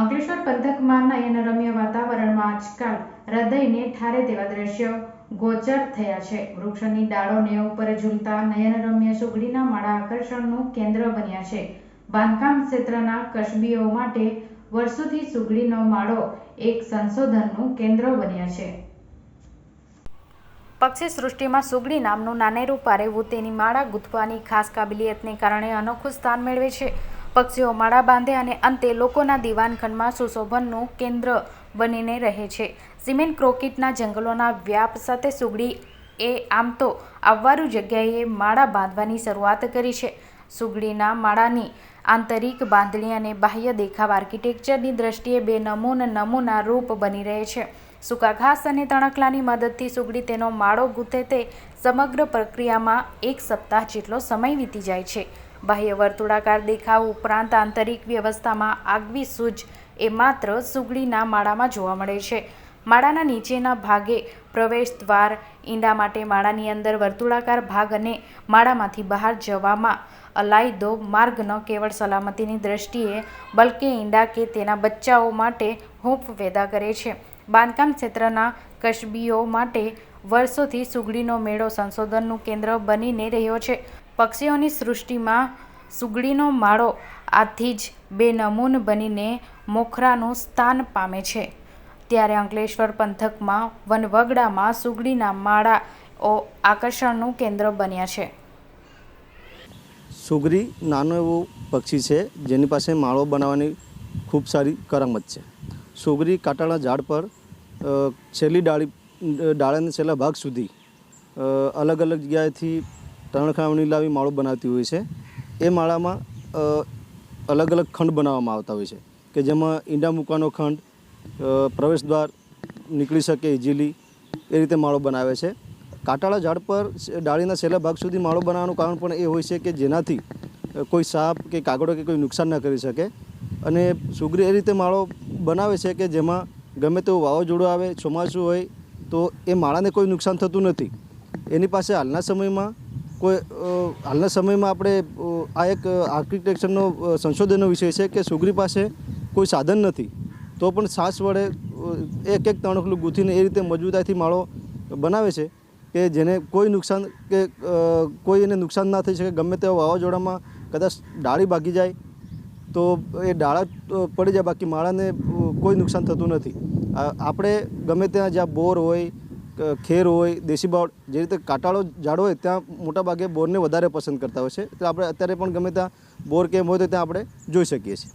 અંકલેશ્વર પંથકમાં નયનરમ્ય વાતાવરણમાં આજકાલ હૃદયને ઠારે તેવા દ્રશ્યો ગોચર થયા છે. વૃક્ષની ડાળોને ઉપર ઝૂલતા નયનરમ્ય સુગડીના માળા આકર્ષણનું કેન્દ્ર બન્યા છે. બાંધકામ ક્ષેત્રના કસબીઓ માટે વર્ષોથી સુગડીનો માળો એક સંશોધનનું કેન્દ્ર બન્યા છે. પક્ષી સૃષ્ટિમાં સુગડી નામનું નાનેરું પારેવું તેની માળા ગૂંથવાની ખાસ કાબિલિયતને કારણે અનોખું સ્થાન મેળવે છે. પક્ષીઓ માળા બાંધે અને અંતે લોકોના દીવાનખંડમાં સુશોભનનું કેન્દ્ર બનીને રહે છે. સિમેન્ટ ક્રોકીટના જંગલોના વ્યાપ સાથે સુગડી એ આમ તો આવવારું જગ્યાએ માળા બાંધવાની શરૂઆત કરી છે. સુગડીના માળાની આંતરિક બાંધણી અને બાહ્ય દેખાવ આર્કિટેક્ચરની દ્રષ્ટિએ બે નમૂન નમૂના રૂપ બની રહે છે. સૂકા ઘાસ અને તણકલાની મદદથી સુગડી તેનો માળો ગૂંથે તે સમગ્ર પ્રક્રિયામાં એક સપ્તાહ જેટલો સમય વીતી જાય છે. બાહ્ય વર્તુળાકાર દેખાવ ઉપરાંત આંતરિક વ્યવસ્થામાં આગવી સૂઝ એ માત્ર સુગડીના માળામાં જોવા મળે છે. માળાના નીચેના ભાગે પ્રવેશ દ્વાર, ઈંડા માટે માળાની અંદર વર્તુળાકાર ભાગ અને માળામાંથી બહાર જવામાં અલાયદો માર્ગ ન કેવળ સલામતીની દ્રષ્ટિએ, બલકે ઈંડા કે તેના બચ્ચાઓ માટે હૂંફ પેદા કરે છે. બાંધકામ ક્ષેત્રના કસબીઓ માટે વર્ષોથી સુગડીનો મેળો સંશોધનનું કેન્દ્ર બનીને રહ્યો છે. પક્ષીઓની સૃષ્ટિમાં સુગડીનો માળો આથી જ બેનમૂન બનીને મોખરાનું સ્થાન પામે છે. ત્યારે અંકલેશ્વર પંથકમાં વનવગડામાં સુગડીના માળાઓ આકર્ષણનું કેન્દ્ર બન્યા છે. સુગરી નાનું એવું પક્ષી છે, જેની પાસે માળો બનાવવાની ખૂબ સારી કરામત છે. સુગરી કાંટાળા ઝાડ પર છેલ્લી ડાળી ડાળાના છેલ્લા ભાગ સુધી અલગ અલગ જગ્યાએથી તણખામણી લાવી માળો બનાવતી હોય છે. એ માળામાં અલગ અલગ ખંડ બનાવવામાં આવતા હોય છે, કે જેમાં ઈંડા મૂકવાનો ખંડ પ્રવેશદ્વાર નીકળી શકે ઇઝીલી એ રીતે માળો બનાવે છે. કાંટાળા ઝાડ પર ડાળીના છેલ્લા ભાગ સુધી માળો બનાવવાનું કારણ પણ એ હોય છે કે જેનાથી કોઈ સાપ કે કાગડો કે કોઈ નુકસાન ન કરી શકે. અને સુગરી એ રીતે માળો બનાવે છે કે જેમાં ગમે તેવું વાવાઝોડું આવે, ચોમાસું હોય તો એ માળાને કોઈ નુકસાન થતું નથી. એની પાસે હાલના સમયમાં કોઈ હાલના સમયમાં આપણે આ એક આર્કિટેક્ચરનો સંશોધનનો વિષય છે કે સુગરી પાસે કોઈ સાધન નથી. તો પણ સાસ વડે એક એક તણખલું ગૂંથીને એ રીતે મજબૂતાઈથી માળો બનાવે છે કે જેને કોઈ નુકસાન કે કોઈ એને નુકસાન ના થઈ શકે, ગમે તેવા વાવાઝોડામાં કદાચ ડાળી ભાગી જાય, તો એ ડાળા પડી જાય, બાકી માળાને કોઈ નુકસાન થતું નથી. આપણે ગમે ત્યાં જ્યાં બોર હોય ખેર હોય, દેશી બાવળ, જે રીતે કાંટાળો ઝાડ હોય, ત્યાં મોટાભાગે બોરને વધારે પસંદ કરતા હોય છે. તો આપણે અત્યારે પણ ગમે ત્યાં બોર કેમ હોય તો ત્યાં આપણે જોઈ શકીએ છીએ.